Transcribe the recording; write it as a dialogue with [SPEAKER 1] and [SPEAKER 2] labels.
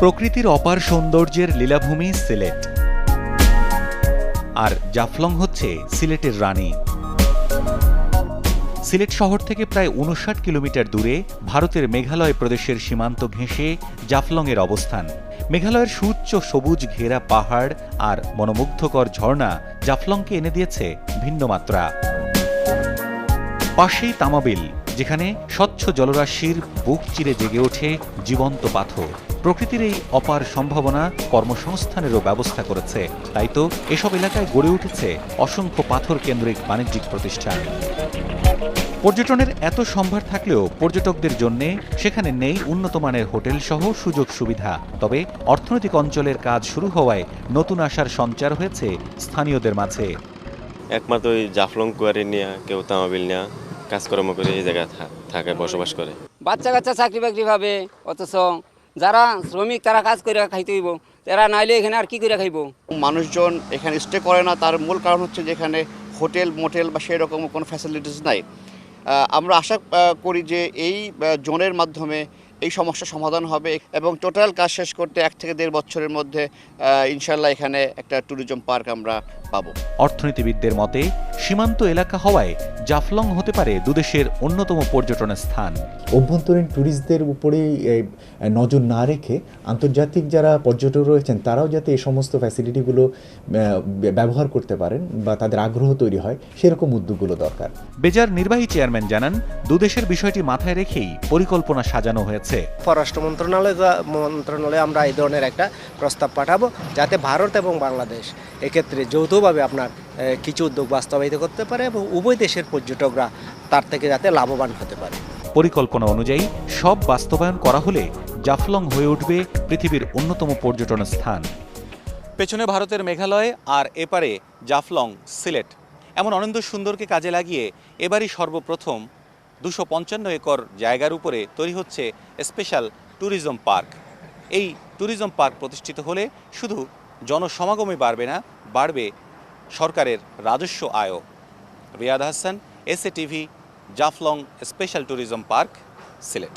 [SPEAKER 1] প্রকৃতির অপার সৌন্দর্যের লীলাভূমি সিলেট। আর জাফলং হচ্ছে সিলেটের রানী। সিলেট শহর থেকে প্রায় উনষাট কিলোমিটার দূরে ভারতের মেঘালয় প্রদেশের সীমান্ত ঘেঁষে জাফলংয়ের অবস্থান। মেঘালয়ের সুউচ্চ সবুজ ঘেরা পাহাড় আর মনোমুগ্ধকর ঝর্ণা জাফলংকে এনে দিয়েছে ভিন্ন মাত্রা পাশেই তামাবিল যেখানে স্বচ্ছ জলরাশির বুক চিরে জেগে ওঠে জীবন্ত পাথর। প্রকৃতির এই অপার সম্ভাবনা কর্মসংস্থানেরও ব্যবস্থা করেছে। তাই তো এসব এলাকায় গড়ে উঠেছে অসংখ্য পাথর কেন্দ্রিক বাণিজ্যিক প্রতিষ্ঠান। পর্যটনের এত সম্ভার থাকলেও পর্যটকদের জন্য সেখানে নেই উন্নত মানের হোটেল সহ সুযোগ সুবিধা। তবে অর্থনৈতিক অঞ্চলের কাজ শুরু হওয়ায় নতুন আশার সঞ্চার হয়েছে স্থানীয়দের মাঝে।
[SPEAKER 2] একমাত্র জাফলং কুয়ারি নিয়ে কেউ তামাবিল নিয়ে। কাজকর্ম করে এই জায়গায় থাকে বসবাস করে।
[SPEAKER 3] বাচ্চা কাচ্চা চাকরি বাকরি পাবে অথচ যারা শ্রমিক তারা কাজ করে খাইতে হইব তারা নাইলে এখানে আর কি করে খাইব?
[SPEAKER 4] মানুষজন এখানে স্টে করে না তার মূল কারণ হচ্ছে যে এখানে হোটেল মোটেল বা সেরকম কোনো ফ্যাসিলিটিস নাই। আমরা আশা করি যে এই জোনের মাধ্যমে এই সমস্যার সমাধান হবে এবং টোটাল কাজ শেষ করতে এক থেকে দেড় বছরের মধ্যে ইনশাল্লাহ এখানে একটা ট্যুরিজম পার্ক আমরা পাবো।
[SPEAKER 1] অর্থনীতিবিদদের মতে সীমান্ত এলাকা হওয়ায় জাফলং হতে পারে দুদেশের অন্যতম পর্যটন স্থান।
[SPEAKER 5] অভ্যন্তরীণ ট্যুরিস্টদের উপরেই এই, নজর না রেখে আন্তর্জাতিক যারা পর্যটক রয়েছেন তারাও যাতে এই সমস্ত ফ্যাসিলিটিগুলো ব্যবহার করতে পারেন বা তাদের আগ্রহ তৈরি হয় সেরকম উদ্যোগগুলো দরকার।
[SPEAKER 1] বেজার নির্বাহী চেয়ারম্যান জানান দুদেশের বিষয়টি মাথায় রেখেই পরিকল্পনা সাজানো হয়েছে।
[SPEAKER 6] পররাষ্ট্র মন্ত্রণালয় মন্ত্রণালয়ে আমরা এই ধরনের একটা প্রস্তাব পাঠাবো যাতে ভারত এবং বাংলাদেশ এক্ষেত্রে যৌথভাবে আপনার কিছু উদ্যোগ বাস্তবায়িত করতে পারে এবং উভয় দেশের পর্যটকরা তার থেকে যাতে লাভবান হতে পারে।
[SPEAKER 1] পরিকল্পনা অনুযায়ী সব বাস্তবায়ন করা হলে জাফলং হয়ে উঠবে পৃথিবীর অন্যতম পর্যটন স্থান। পেছনে ভারতের মেঘালয় আর এপারে জাফলং সিলেট। এমন অনন্ত সুন্দরকে কাজে লাগিয়ে এবারই সর্বপ্রথম দুশো পঞ্চান্ন একর জায়গার উপরে তৈরি হচ্ছে স্পেশাল ট্যুরিজম পার্ক। এই ট্যুরিজম পার্ক প্রতিষ্ঠিত হলে শুধু জনসমাগমই বাড়বে না বাড়বে সরকারের রাজস্ব আয়ও। Riyad Hasan SA TV Jaflong special tourism park Sylhet.